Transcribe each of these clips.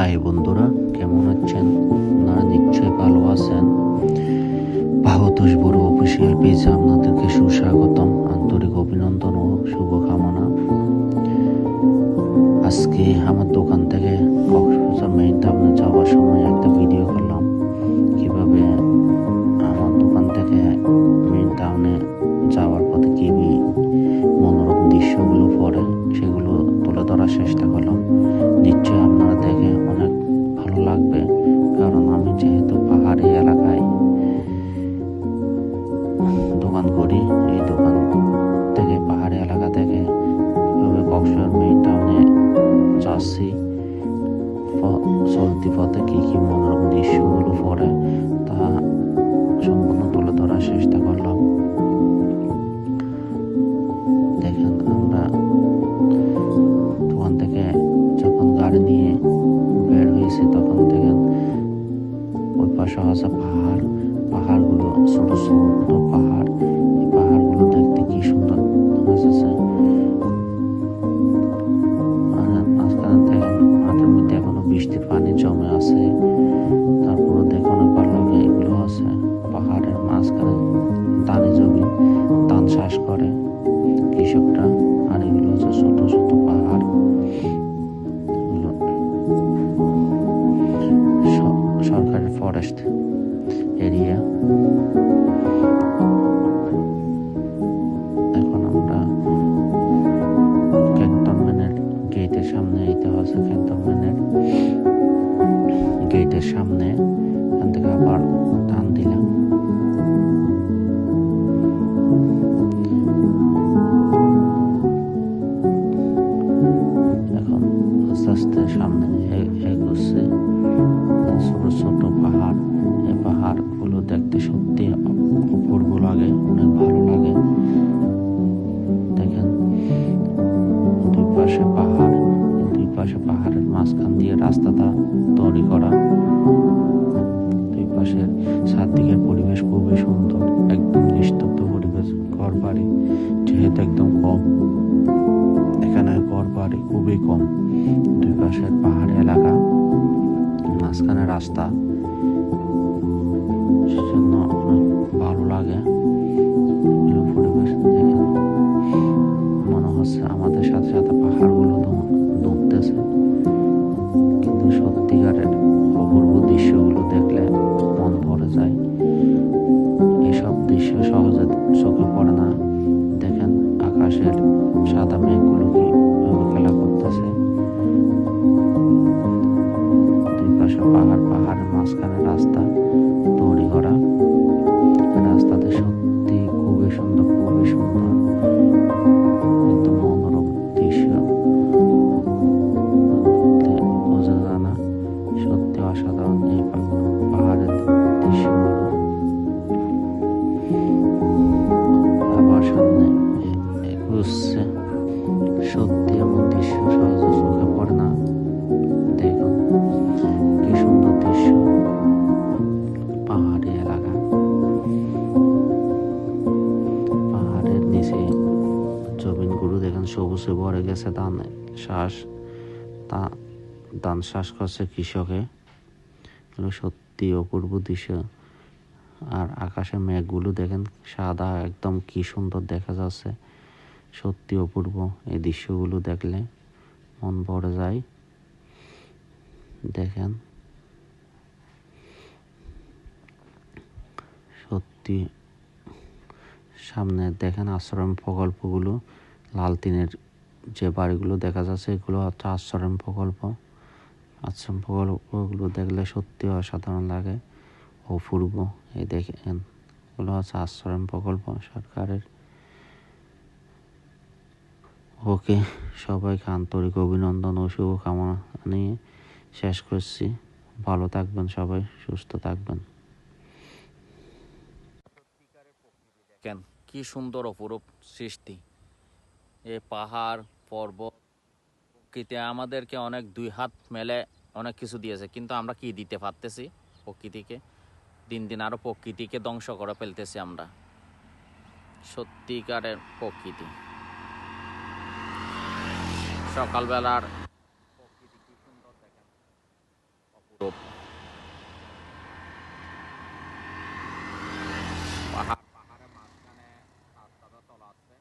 High বন্ধুরা, কেমন আছেন? আপনারা নিশ্চয়ই ভালো আছেন। ভাগতোষ বড় অফিসিয়াল পেজে আপনাদেরকে সুস্বাগতম, আন্তরিক অভিনন্দন ও শুভকামনা। আজকে আমার দোকান থেকে কক্সবাজার মেইন টাউনে যাওয়ার সময় একটা ভিডিও করলাম। কীভাবে আমার দোকান থেকে মেইন টাউনে যাওয়ার পথে কী মনোরম দৃশ্যগুলো পড়ে, সেগুলো তুলে ধরার চেষ্টা করলাম। নিশ্চয়ই আপনারা চলতি পথে কী কী মনোরম দৃশ্যগুলো পড়ে তা Budapest. পাহাড়গুলো দেখতে সত্যি অপূর্ব লাগে, অনেক ভালো লাগে। দেখেন, দুই পাশে পাহাড়, দুই পাশে পাহাড়ের মাঝখান দিয়ে রাস্তাটা তৈরি করা। দুই পাশের চারদিকের পরিবেশ খুবই সুন্দর, একদম নিস্তব্ধ পরিবেশ ঘর বাড়ি যেহেতু একদম কম। এখানে ঘর বাড়ি খুবই কম। দুই পাশের পাহাড়ি এলাকা, মাঝখানে রাস্তা। পাহাড়ের গেছে ধান শ্বাস ধান শ্বাস করছে কৃষকে। সত্যি অপূর্ব দৃশ্য। আর আকাশে মেঘগুলো দেখেন, সাদা একদম কি সুন্দর দেখা যাচ্ছে। সত্যি অপূর্ব এই দৃশ্যগুলো দেখলে মন ভরে যায়। দেখেন। সত্যি সামনে দেখেন আশ্রম প্রকল্পগুলো, লাল টিনের যে বাড়িগুলো দেখা যাচ্ছে, এগুলো হচ্ছে আশ্রম প্রকল্প। আশ্রম প্রকল্পগুলো দেখলে সত্যি অসাধারণ লাগে অপূর্ব এই দেখেন, এগুলো হচ্ছে আশ্রম প্রকল্প সরকারের। ওকে, সবাইকে আন্তরিক অভিনন্দন ও শুভকামনা নিয়ে শেষ করছি। ভালো থাকবেন সবাই, সুস্থ থাকবেন। দেখেন কি সুন্দর অপরূপ সৃষ্টি। এ পাহাড়, পর্বত, প্রকৃতি আমাদেরকে অনেক দুই হাত মেলে, অনেক কিছু দিয়েছে। কিন্তু আমরা কি দিতে পারতেছি প্রকৃতিকে? দিন দিন আরও প্রকৃতিকে ধ্বংস করে ফেলতেছি আমরা। সত্যিকারের প্রকৃতি। সকালবেলার প্রকৃতি কি সুন্দর দেখেন। অপরূপ পাহাড় পাহাড়ের মাঝখানে রাস্তাটা চলা আছে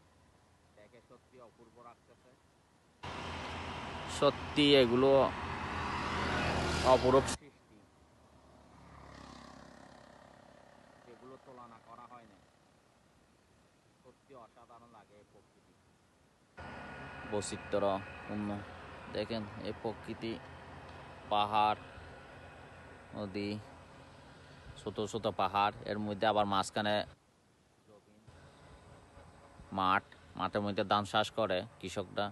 দেখে সত্যি অপূর্ব লাগতেছে সত্যি এগুলো অপরূপ সৃষ্টি। যেগুলো তুলনা করা হয় না সত্যি অসাধারণ লাগে প্রকৃতি। বৈচিত্র্যপূর্ণ দেখেন এই প্রকৃতি, পাহাড়, নদী, ছোট ছোট পাহাড়, এর মধ্যে আবার মাঝখানে মাঠ, মাঠের মধ্যে ধান চাষ করে কৃষকরা।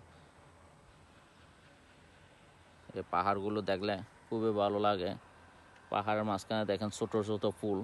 এই পাহাড়গুলো দেখলে খুবই ভালো লাগে। পাহাড়ের মাঝখানে দেখেন ছোট ছোট ফুল।